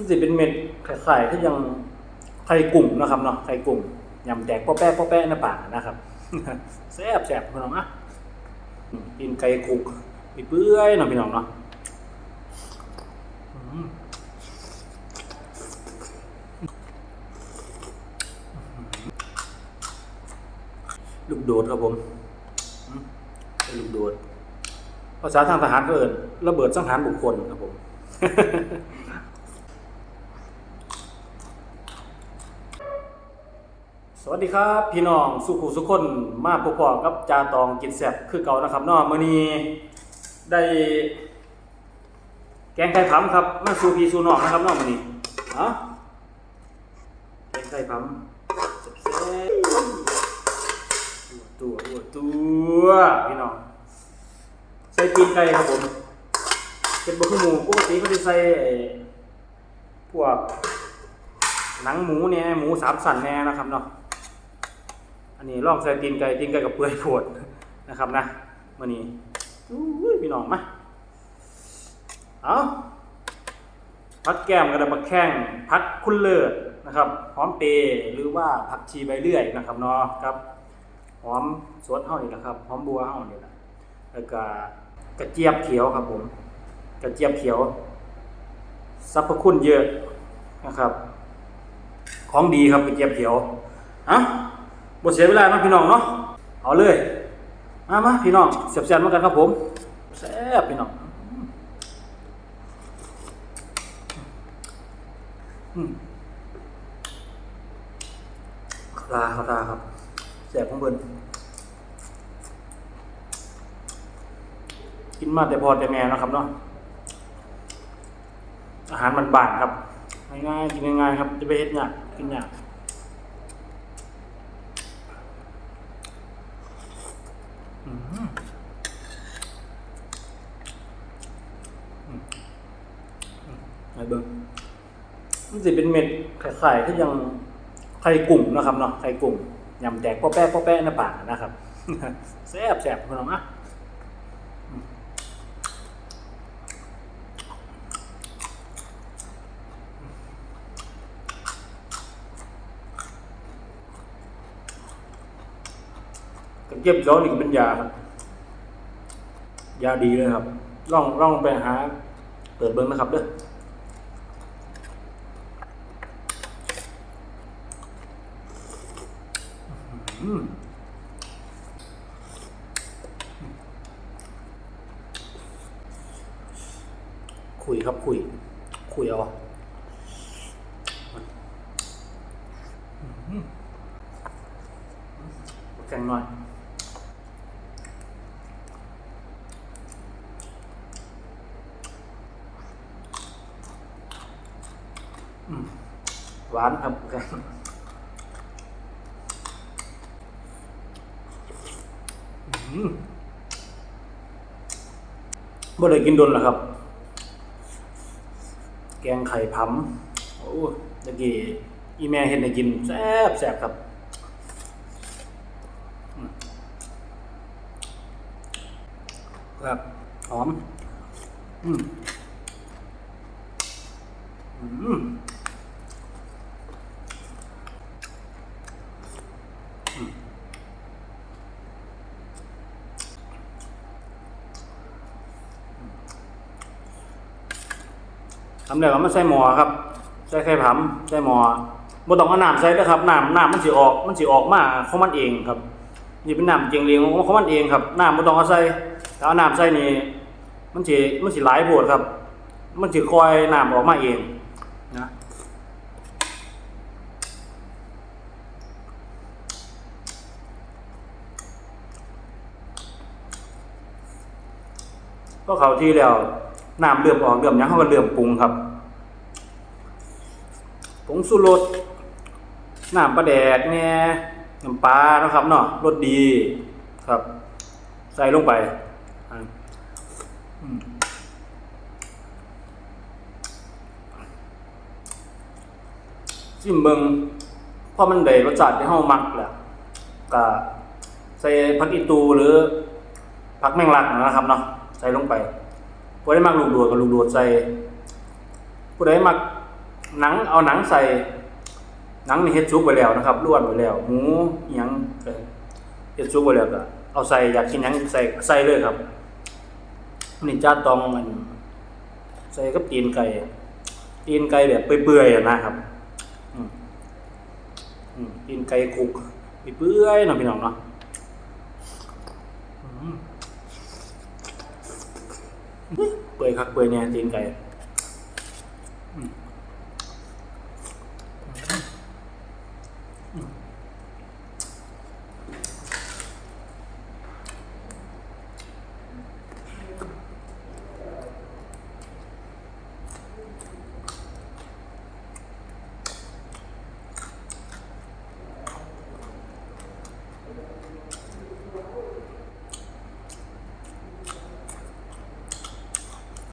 มันสิเป็นเม็ดไข่ที่ยังไข่กุ้งนะครับเนาะไข่กุ้งยำแตกป้อแป้ป้อแป้ในปากนะครับแซ่บแซ่บพี่น้องอะอินไก่คุกมีเปื่อยเนาะพี่น้องเนาะลูกโดดครับผมอืมเป็นลูกโดด ภาษาทางทหารก็เอินระเบิดสังหารบุคคลครับผม สวัสดีครับพี่น้องสุขุสุขคนมาพบพอกับจาตองกินแซ่บคือเก่านะครับนาะมื้อนี้ได้แกงไข่ผำครับมาสู่พี่สู่น้องนะครับนาะมื้อนี้เอ้าแกงไข่ผำตัวตัวตัวพี่น้องใส่ตีนไก่ครับผมเป็นบะหมูปกติเขาจะใส่พวกหนังหมูเนี่ยหมูสามสันแน่นะครับเนาะ อันนี้ลองใส่ตีนไก่ตีนไก่กับเปลือยโผดนะครับนะมื่อนี้อุ้ยพี่น้องมาเอาพักแก้มกระดับแข้งพักคุณเลิศนะครับหอมเปรหรือว่าผักชีใบเลื่อยนะครับเนาะครับหอมสวนเฮานี่แหละครับหอมบัวเฮานี่แหละแล้วก็กระเจี๊ยบเขียวครับผม กระเจี๊ยบเขียวสรรพคุณเยอะนะครับ ของดีครับกระเจี๊ยบเขียวอะ บทเสียเวลานะพี่น้องเนาะเอาเลย มามาพี่น้องเสียบแซนมากันครับผมแซ่บพี่น้องอืมขาวตาขาตาครับแซ่บของเบิ้นกินมาแต่พอแต่แม่นะครับเนาะอาหารมันบานครับง่ายๆกินง่ายๆครับ จะไปเฮ็ดยากกินยากอืมอืมอืม ไอ้เบิ้งมันจะเป็นเม็ดไข่ที่ยังไข่กลุ่มนะครับเนาะไข่กลุ่มยำแตกป้อแป้ป้อแป้ในปากนะครับแซ่บแซ่บคุณน้องอะ กระเจี๊ยบเขียวนี่ก็เป็นยาครับ ยาดีเลยครับล่องล่องไปหา เปิดเบิ้งนะครับเด้อคุยครับคุย คุยเอาอืมแกงหน่อย หวานครับแกงบ่ได้กินดนหรอครับ แกงไข่ผำโอ้ตะกี้อีแม่เห็นให้กินแซ่บแซ่บครับครับหอม อืมอืม ทำแล้วก็มาใส่หม้อครับ ใส่ไข่ผำใส่หม้อบ่ต้องเอาน้ำใส่ด้วยครับน้ำน้ำมันสิออก มันสิออกมาของมันเองครับ นี่เป็นน้ำเจียงเลียงของมันเองครับน้ำบ่ต้องเอาใส่ถ้าเอาน้ำใส่นี่มันสิมันสิหลายโพดครับ มันสิคอยน้ำออกมาเองนะก็เข้าที่แล้ว น้ำเริ่มออกเริ่มยังเขาก็เริ่มปรุงครับผงสุรสน้ำปลาแดกแหน่น้ำปลานะครับเนาะรสดีครับ ใส่ลงไปจิ้มเบิงพอมันได้รสชาติที่เฮามักแหละก็ใส่ผักอีตูหรือผักแมงลักนะครับเนาะใส่ลงไป ผู้ใดมักลูกโดดก็ลูกโดดใส่ผู้ใดมักหนังเอาหนังใส่ หนังนี่เฮ็ดซุปไปแล้วนะครับล้วนไปแล้วหมูหยังเฮ็ดซุปไปแล้วก็เอาใส่อยากกินหยังใส่ใส่เลยครับนี่จ้าตองมัน ใส่กับตีนไก่ตีนไก่แบบเปื่อยๆนะครับตีนไก่คุกเปื่อยๆนะพี่น้องเนาะอืม เปื่อยคักเปื่อยเนี่ยตีนไก่